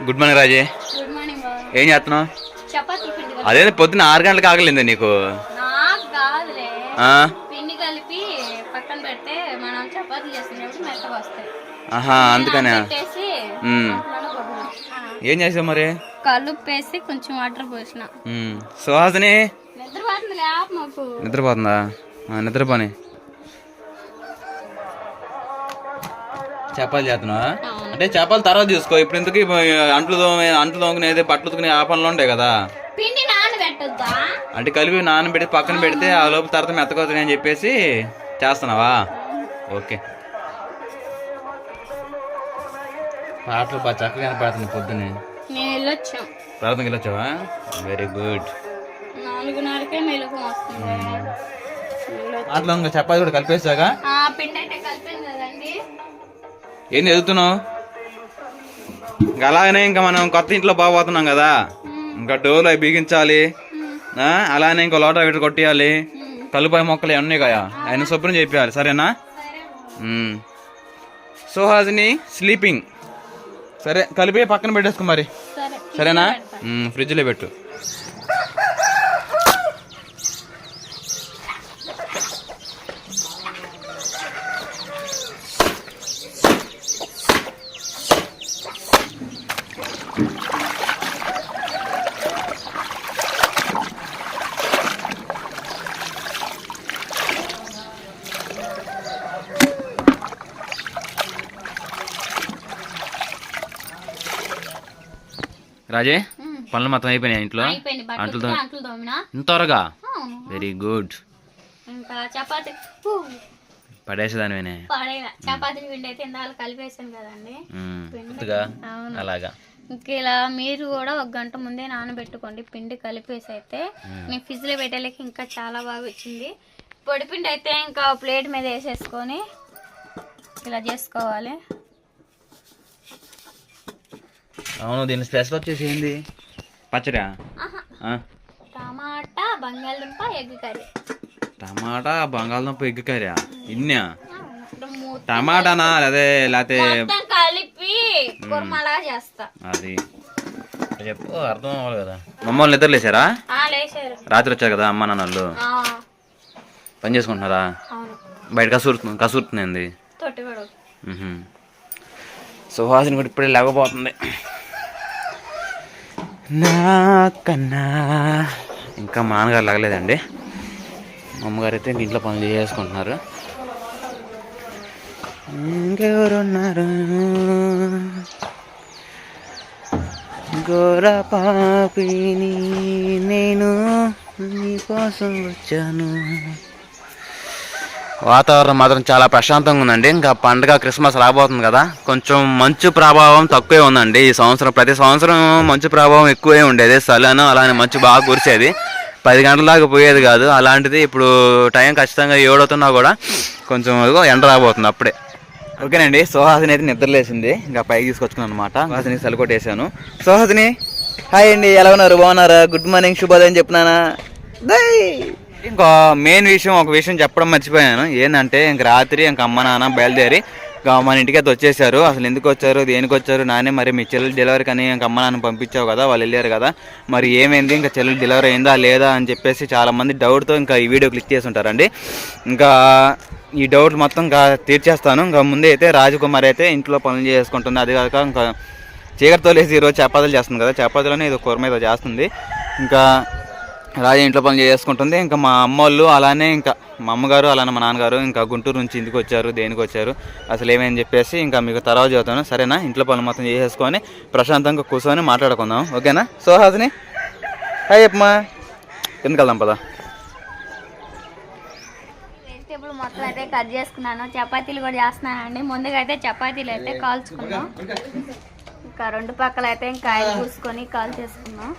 Good morning రాజే ఏం చేస్తున్నావు? అదే పొద్దున్న ఆరు గంటలకు ఆగలిందా నీకు? ఆహా అందుకనే. ఏం చేసావు మరి? కలుపేసి కొంచెం వాటర్ పోసిన. సుహాసిని? నిద్రపోతుందా? నిద్రపోని. చేపలు చేస్తున్నావా. అంటే చేపలు తర్వాత చూసుకో ఇప్పుడు ఎందుకు ఈ అంట్లు అంట్లు తోముకునేది బట్టలు ఉతుకునే ఆ పనులు ఉంటాయి కదా? పిండి నానబెట్టొద్దా? అంటే కలిపి నానబెట్టి పక్కన పెడితే ఆ లోపు తర్వాత మెత్తకొతుంది అని చెప్పేసి చేస్తున్నావా? ఓకే. పాటలు బాగా చక్కగా కనపడుతుంది వెళ్ళొచ్చాం ప్రార్థనకి వెళ్ళొచ్చావా వెరీ గుడ్. అట్లా ఇంకా చపాతి కూడా కలిపేసాగా? పిండి ఏం చదువుతున్నావు ఇంకా అలాగనే ఇంకా మనం కొత్త ఇంట్లో బాగుపోతున్నాం కదా. ఇంకా డోర్లు అవి బిగించాలి. అలానే ఇంకో లోట పెట్టి కొట్టేయాలి. కలుపాయి మొక్కలు అన్నీ కదా ఆయన శుభ్రం చెప్పేయాలి సరేనా? మ్మ్. సుహాసిని స్లీపింగ్ సరే కలిపి పక్కన పెట్టేసుకో మరి. సరే. సరేనా? ఫ్రిడ్జ్లో పెట్టు. రాజే. పనులు మొత్తం అయిపోయినాయి ఇంట్లో? అయిపోయింది బట్టలు అంట్లు ఉతికి అంట్లు తోమినా. ఇంత త్వరగా వెరీ గుడ్ ఇంకా చపాతీ పడేసేదానివేనే? చపాతీ పిండి అయితే ఇందాక కలిపేసాను కదండి. అలాగా. ఇంక ఇలా మీరు కూడా ఒక గంట ముందే నానబెట్టుకోండి. పిండి కలిపేసి అయితే నేను ఫ్రిడ్జ్లో పెట్టలేక ఇంకా చాలా బాగా వచ్చింది. పొడి పిండి అయితే ఇంకా ప్లేట్ మీద వేసేసుకొని ఇలా చేసుకోవాలి. అవును దీని స్పెషల్ వచ్చేసి ఏంది? పచ్చడా? టమాటా బంగాళదుంప ఎగ్ కర్రీ. టమాటా బంగాళదుంప ఎగ్ కర్రీ ఇన్నా టమాటానా? అదే లేకపోతే కలిపి కుర్మలా చేస్తా. అది. చెప్పు అర్థం అవ్వాలి కదా. మమ్మల్ని నిద్ర లేచారా? రాత్రి వచ్చారు కదా అమ్మ నాన్న వాళ్ళు ఆ, పని చేసుకుంటున్నారా? అవును. బయట కసురుతుంది కసురుతుంది సుహాసిని కూడా ఇప్పుడే లేకపోతుంది నా కన్నా. ఇంకా మా నాన్నగారు లాగలేదండి. మా అమ్మగారు అయితే ఇంట్లో పనులు చేసుకుంటున్నారు ఇంకెవరున్నారు? గోర పాపిని నేను నీకోసం వచ్చాను. వాతావరణం మాత్రం చాలా ప్రశాంతంగా ఉందండి. ఇంకా పండగ క్రిస్మస్ రాబోతుంది కదా. కొంచెం మంచు ప్రభావం తక్కువే ఉందండి. ఈ సంవత్సరం ప్రతి సంవత్సరం మంచు ప్రభావం ఎక్కువే ఉండేది. సలను అలానే మంచు బాగా కురిసేది. పది గంటల దాకా పోయేది కాదు. అలాంటిది ఇప్పుడు టైం ఖచ్చితంగా ఏడవుతున్నా కూడా కొంచెం ఎండ రాబోతుంది అప్పుడే. ఓకేనండి. సుహాసిని అయితే నిద్రలేసింది ఇంకా పైకి తీసుకొచ్చుకున్నాను అనమాట సుహాసిని సలికొట్టేశాను సుహాసిని హాయ్ అండి. ఎలా ఉన్నారు? బాగున్నారా? గుడ్ మార్నింగ్ శుభోదయం చెప్తున్నానా దై ఇంకా మెయిన్ విషయం ఒక విషయం చెప్పడం మర్చిపోయాను. ఏంటంటే ఇంక రాత్రి ఇంక అమ్మ నాన్న బయలుదేరి ఇంకా మన ఇంటికి అయితే వచ్చేసారు. అసలు ఎందుకు వచ్చారు? దేనికి వచ్చారు? నానే మరి మీ చెల్లెలు డెలివరీ కానీ ఇంక అమ్మ నాన్న పంపించావు కదా వాళ్ళు వెళ్ళారు కదా. మరి ఏమైంది? ఇంకా చెల్లెలు డెలివరీ అయిందా లేదా అని చెప్పేసి చాలామంది డౌట్తో ఇంకా ఈ వీడియో క్లిక్ చేసి ఉంటారండి. ఇంకా ఈ డౌట్ మొత్తం ఇంకా తీర్చేస్తాను. ఇంకా ముందే అయితే రాజకుమారి అయితే ఇంట్లో పనులు చేసుకుంటుంది. అది కాక ఇంకా చీకటితో లేసి ఈరోజు చపాతీలు చేస్తుంది కదా. చపాతీలోనే ఇది కూర మీద చేస్తుంది. ఇంకా రాజు ఇంట్లో పనులు చేసుకుంటుంది. ఇంకా మా అమ్మ వాళ్ళు అలానే ఇంకా మా అమ్మగారు అలానే మా నాన్నగారు ఇంకా గుంటూరు నుంచి ఇంటికి వచ్చారు దేనికి వచ్చారు అసలు ఏమని చెప్పేసి ఇంకా మీకు తర్వాత చెబుతాను. సరేనా? ఇంట్లో పనులు మొత్తం చేసేసుకొని ప్రశాంతంగా కూర్చొని మాట్లాడుకుందాం. ఓకేనా? సో హాసిని హాయ్ అమ్మా కిందకి వెళ్దాం పదా. వెజిటేబుల్ మొత్తం అయితే కట్ చేసుకున్నాను. చపాతీలు కూడా చేస్తున్నానండి. ముందుగా అయితే చపాతీలు అయితే కాల్చుకున్నాం ఇంకా. రెండు పక్కల అయితే ఇంకా ఆయిల్ పూసుకొని కాల్ చేసుకున్నాం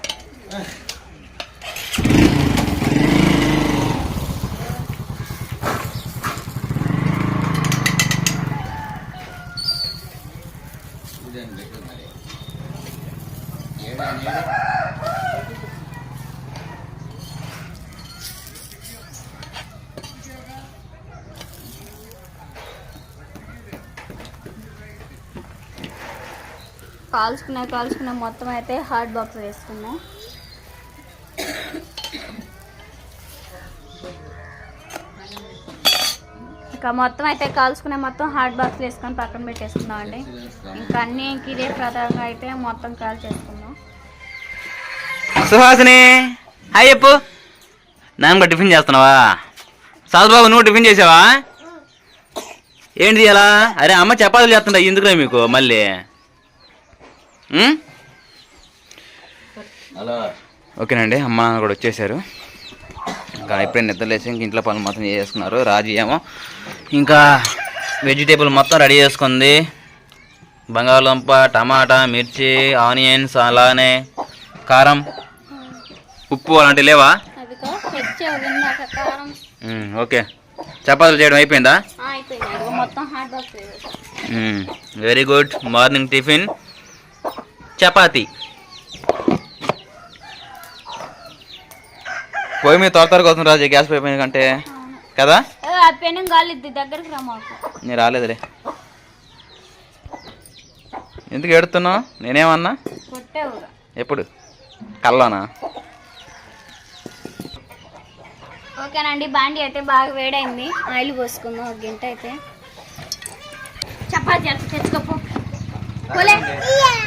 కాల్చుకున్న కాల్చుకున్న మొత్తం అయితే హాట్ బాక్స్ వేసుకున్నాం. ఇంకా మొత్తం అయితే కాల్చుకునే మొత్తం హాట్ బాక్స్ వేసుకొని పక్కన పెట్టేసుకుందాం అండి. ఇంకా అన్నీ ఇంక ఇదే ప్రధానంగా అయితే మొత్తం కాల్ చేసుకుందాం. సుహాసిని హాయ్ చెప్పు. నాన్న కూడా టిఫిన్ చేస్తున్నావా? సాధుబాబు నువ్వు టిఫిన్ చేసావా? ఏంటి చేయాలా అరే అమ్మ చపాతీలు చేస్తుంటా ఎందుకురా మీకు మళ్ళీ? ఓకేనండి అమ్మ నాన్న కూడా వచ్చేసారు. ఇంకా ఇప్పుడే నిద్రలేసి ఇంక ఇంట్లో పనులు మొత్తం చేసుకున్నారు రాజీ ఏమో ఇంకా వెజిటేబుల్ మొత్తం రెడీ చేసుకుంది. బంగాళదుంప టమాటా మిర్చి ఆనియన్స్ అలానే కారం ఉప్పు అలాంటివి లేవా? ఓకే. చపాతీలు చేయడం అయిపోయిందా? ఆ, అయిపోయింది. అదిగో మొత్తం హాట్ బాక్స్ వేసేసాం very good morning tiffin chapati. పొయ్యి మీద త్వర త్వరగా వస్తుంది రాజు గ్యాస్ పొయ్యి మీద కంటే కదా? పెనం గాలిద్ది దగ్గరికి నేను రాలేదులే. ఎందుకు ఏడుతున్నావు నేనేమన్నా? ఎప్పుడు? కల్లోనా? ఓకేనండి బాండి అయితే బాగా వేడైంది. ఆయిల్ పోసుకుందాం ఒక గంట అయితే. చపాతీ తెచ్చుకోపో. పోలే.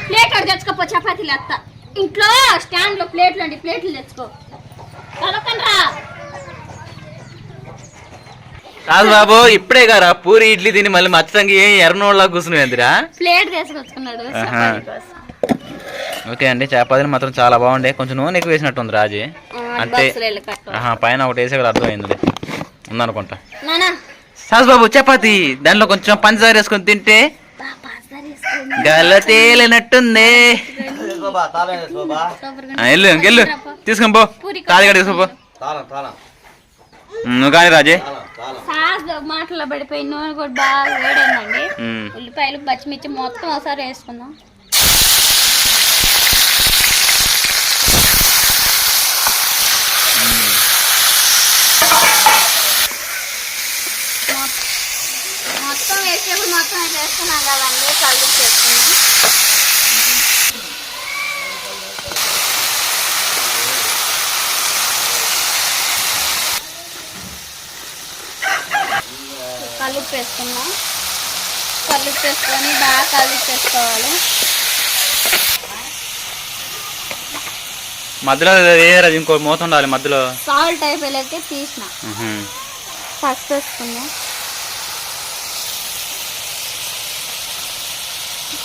ప్లేట్ ఒకటి తెచ్చుకోపో చపాతీలు అత్త. ఇంట్లో స్టాండ్లో ప్లేట్లు అండి ప్లేట్లు తెచ్చుకో. చదవకండ్రా కాదు బాబు ఇప్పుడే గారా పూరి ఇడ్లీ తిని మళ్ళీ మచ్చంగి ఎర్రనోళ్ళ కూర్చున్నావు ఎందురా ప్లేట్ తీసుకొచ్చుకున్నాడు ఓకే అండి చపాతీలు మాత్రం చాలా బాగుండే. కొంచెం నూనె ఎక్కువ వేసినట్టుంది రాజీ. ఆ, అంటే పైన ఒకటి వేసే కదా అర్థమైంది. ఉందనుకుంటా. నానా. సాస్ బాబు చపాతి. దాంట్లో కొంచెం పంచదార వేసుకొని తింటే బా, పాస్తా తీసుకోండి. గల తేలినట్టుంది వెళ్ళు ఇంకెళ్ళు తీసుకొని పో. తీసుకోపో నువ్వు కానీ రాజే. సాస్ మాటల్లో పడిపోయి నూనె కూడా బాగా వేడైందండి. ఉమ్. ఉల్లిపాయలు పచ్చిమిర్చి మొత్తం ఒకసారి వేసుకుందాం మొ- వేసేప్పుడు మొత్తం వేసుకున్నాం కదండి కళ్ళు చేసుకున్నాం కలుపు వేసుకున్నాం కలుపు వేసుకొని బాగా కలుపు వేసుకోవాలి మధ్యలో రాజు ఇంకో మూత ఉండాలి మధ్యలో. సాల్ట్ అయిపోయితే తీసిన. ఉహు. పసుపు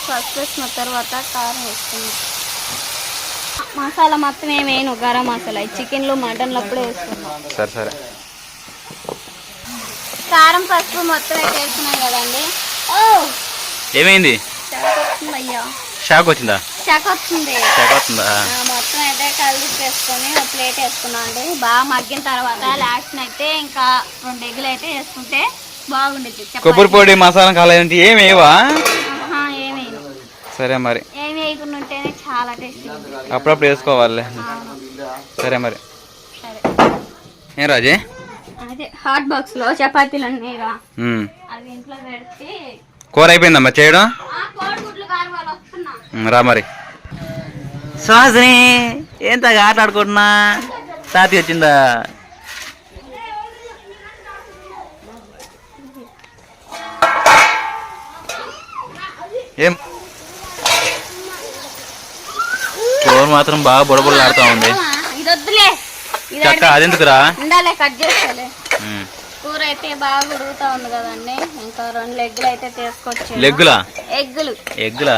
పసుపు వేసిన తర్వాత కారం వేసుకుందాం. మసాలా మొత్తం ఏమేను గరం మసాలా. చికెన్లు మటన్లు అప్పుడే వేసుకుందాం. సరే సరే. కారం పసుపు మొత్తం వేసుకున్నాం కదండి. ఓ! ఏమైంది? అయ్యా. షాక్ వచ్చిందా? చెక్క వస్తుంది. షాక్ ఆ, మొత్తం అయితే కలిపి వేసుకొని ఒక ప్లేట్ వేసుకున్నాం అండి. బాగా మగ్గిన తర్వాత లాస్ట్ అయితే ఇంకా రెండు ఎగ్గులు అయితే వేసుకుంటే బాగుండేది కొబ్బరి పొడి మసాలా కాలేదంటే ఏమి వేయవా? ఏమేను సరే మరి. అప్పుడప్పుడు వేసుకోవాలి. సరే మరి. ఏం రాజే? హాట్ బాక్స్లో చపాతీలు అన్నీగా ఉమ్. అవి ఇంట్లో పెడితే కూర అయిపోయిందమ్మా చేయడం? రా మరి. సుహాసిని ఏంత ఆట ఆడుకుంటున్నా తాతి వచ్చిందా? ఏం? కూర మాత్రం బాగా బుడబుడలు ఆడుతూ ఉంది చక్క అదెందుకురా. కూర అయితే బాగా ఉడుగుతా ఉంది కదండి. ఇంకా రెండు ఎగ్గులు అయితే తీసుకొచ్చాను. లెగ్గులా? ఎగ్గులు. ఎగ్గులా?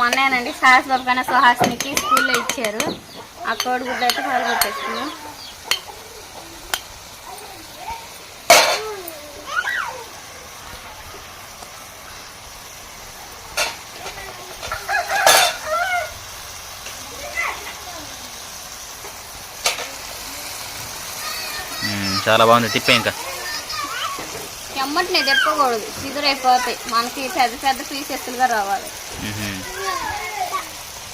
మొన్నేనండి సాహస్ బాబు కన్నా సుహాసినికి స్కూల్లో ఇచ్చారు. ఆ కోడిగుడ్డు అయితే పాలు చాలా బాగుంది. తిప్పే ఇంకా. ఎమ్మటిని తిప్పకూడదు. సిగురైపోతాయి మనకి పెద్ద పెద్ద పీసెస్లుగా రావాలి. మ్మ్.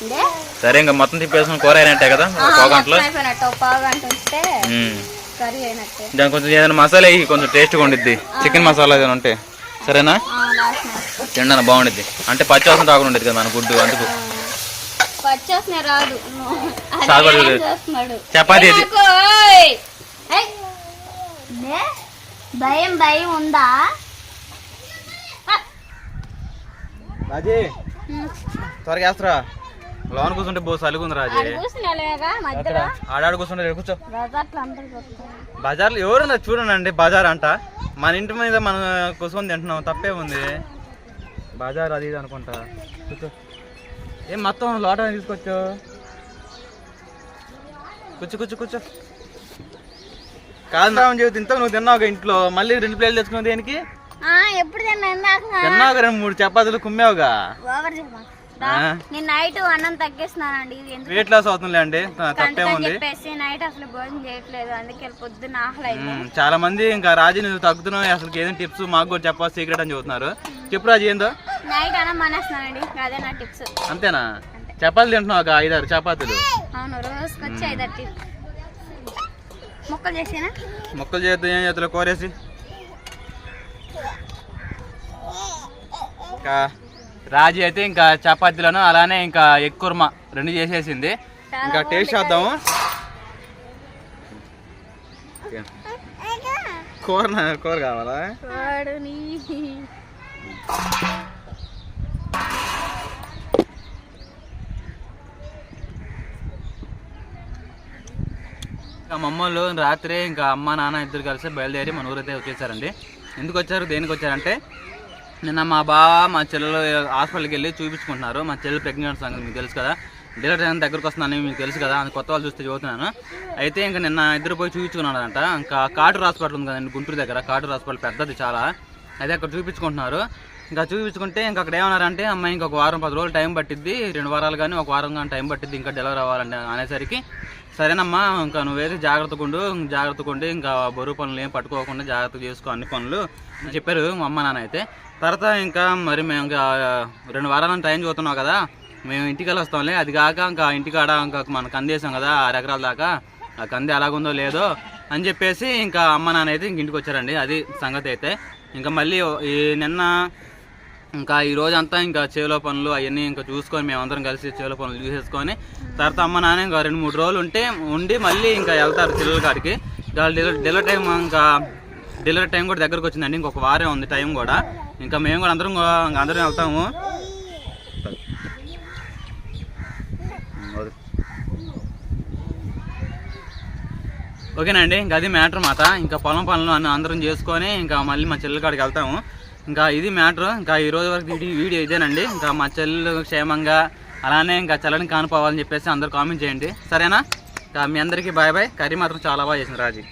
అంటే? సరే ఇంకా మొత్తం తిప్పేసుకుని కూర అయినట్టే కదా? ఒక పావు గంటలో? అయిపోయినట్టు. ఒక పావు గంట ఉంచితే మ్మ్. కర్రీ అయినట్టే. దానికి కొంచెం ఏదైనా మసాలా కొంచెం టేస్ట్గా ఉండిద్ది. చికెన్ మసాలా ఏదైనా ఉంటే. సరేనా. తిండాన బాగుండిద్ది. అంటే పచ్చి వాసన రాకుండా ఉండేది కదా మన గుడ్డు అందుకు. ఆ, పచ్చేసిన రాదు. చపాతీ ఏ ఇది. నాకు, ఓయ్! ఏయ్! నే? భయం భయం ఉందా? రాజీ. త్వరగా వేస్తారా. లోన్ కూర్చుంటే బో సలుగుంది రాజీ. ఆడాడు కూర్చుంటే కూర్చో. బజార్లో ఎవరన్నా చూడండి బజార్ అంట. మన ఇంటి మీద మనం కూర్చొని తింటున్నాం తప్పే ఉంది. బజార్ అది ఇది అనుకుంటా. కూర్చో. ఏం మొత్తం లోట తీసుకొచ్చు కూర్చో కూర్చో కూర్చో. కాదు రామని చెబుతా ఇంత నువ్వు తిన్నావు ఇంట్లో. మళ్ళీ రెండు ప్లేట్లు తెచ్చుకున్నావు దేనికి? ఆ, ఎప్పుడు రెండు మూడు చపాతీలు కుమ్మావుగా? ఓవర్ చెప్పా ఆ? నేను నైట్ అన్నం తగ్గిస్తున్నానండి ఇది ఎందుకు? వెయిట్ లాస్ అవుతుందిలే అండి. తప్పే కంటని ఉంది. చెప్పేసి నైట్ అసలు భోజనం చేయట్లేదు అందుకే పొద్దున్న. చాలా మంది ఇంకా రాజీ నువ్వు తగ్గుతున్నావు అసలు ఏదైనా టిప్స్ మాకు కూడా చెప్పాలి సీక్రెట్ అని చెబుతున్నారు. చెప్పు రాజీ ఏందో? నైట్ అన్నం మానేస్తున్నానండి అదే నా టిప్స్ అంతేనా? చపాతీలు తింటున్నావు ఒక ఐదారు చపాతీలు. అవును రోజుకి వచ్చి ఐదు టిప్స్ ముక్కలు చేసేనా? మొక్కలు చేద్దాం ఏం చేతులు కోరేసి. ఇంకా రాజీ అయితే ఇంకా చపాతీలను అలానే ఇంకా కుర్మా రెండు చేసేసింది. ఇంకా టేస్ట్ చేద్దాము. కూర కూర కావాలా వాడు నీ ఇంకా మమ్మల్ని రాత్రే ఇంకా అమ్మ నాన్న ఇద్దరు కలిసి బయలుదేరి మన ఊరైతే వచ్చేసారండి. ఎందుకు వచ్చారు? దేనికి వచ్చారంటే నిన్న మా బావ మా చెల్లెలు హాస్పిటల్కి వెళ్ళి చూపించుకుంటున్నారు. మా చెల్లెలు ప్రెగ్నెంట్ సంగతి మీకు తెలుసు కదా. డెలివరీ టైం దగ్గరకు వస్తుందని మీకు తెలుసు కదా. అని కొత్త వాళ్ళు చూస్తే చదువుతున్నాను. అయితే ఇంకా నిన్న ఇద్దరు పోయి చూపించుకున్నారంట. ఇంకా కాటూరు హాస్పిటల్ ఉంది కదండి గుంటూరు దగ్గర. కాటూరు హాస్పిటల్ పెద్దది చాలా. అయితే అక్కడ చూపించుకుంటున్నారు. ఇంకా చూపించుకుంటే ఇంకా అక్కడ ఏమన్నారంటే అమ్మాయి ఇంకొక వారం పది రోజులు టైం పట్టిద్ది. రెండు వారాలు కానీ ఒక వారం కానీ టైం పట్టిద్ది. ఇంకా డెలివరీ అవ్వాలండి అనేసరికి సరేనమ్మా ఇంకా నువ్వేసి జాగ్రత్తగా ఉండు జాగ్రత్తగా ఉండి ఇంకా బరువు పనులు ఏం పట్టుకోకుండా జాగ్రత్తగా చేసుకో అన్ని పనులు అని చెప్పారు మా అమ్మ నాన్న అయితే. తర్వాత ఇంకా మరి మేము ఇంకా రెండు వారాలను టైం చూస్తున్నావు కదా మేము ఇంటికి వెళ్ళి వస్తాంలే. అది కాక ఇంకా ఇంటికాడ ఇంకా మనకు అందేసాం కదా ఆరు ఎకరాల దాకా. ఆ కంది ఎలాగుందో లేదో అని చెప్పేసి ఇంకా అమ్మ నాన్న అయితే ఇంక ఇంటికి వచ్చారండి. అది సంగతి అయితే. ఇంకా మళ్ళీ ఈ నిన్న ఇంకా ఈ రోజంతా ఇంకా చేలో పనులు అవన్నీ ఇంకా చూసుకొని మేమందరం కలిసి చేలో పనులు చూసేసుకొని తర్వాత అమ్మ నాన్న ఇంకా రెండు మూడు రోజులు ఉంటే ఉండి మళ్ళీ ఇంకా వెళ్తారు చిల్లల కాడికి. డెలివరీ టైం ఇంకా డెలివరీ టైం కూడా దగ్గరకు వచ్చిందండి. ఇంకొక వారే ఉంది టైం కూడా. ఇంకా మేము కూడా అందరం కూడా- ఇంకా అందరం వెళ్తాము. ఓకేనండి ఇంకా అది మ్యాటర్ మాట ఇంకా పొలం పనులు అన్ని అందరం చేసుకొని ఇంకా మళ్ళీ మా చెల్లెల కాడికి వెళ్తాము. ఇంకా ఇది మ్యాటర్. ఇంకా ఈ రోజు వరకు ఈ వీడియో ఇదేనండి. ఇంకా మా చెల్లెలు క్షేమంగా అలానే ఇంకా చల్లని కానుకోవాలని చెప్పేసి అందరు కామెంట్ చేయండి. సరేనా? ఇంకా మీ అందరికీ బాయ్ బాయ్. కర్రీ మాత్రం చాలా బాగా చేసింది రాజీ.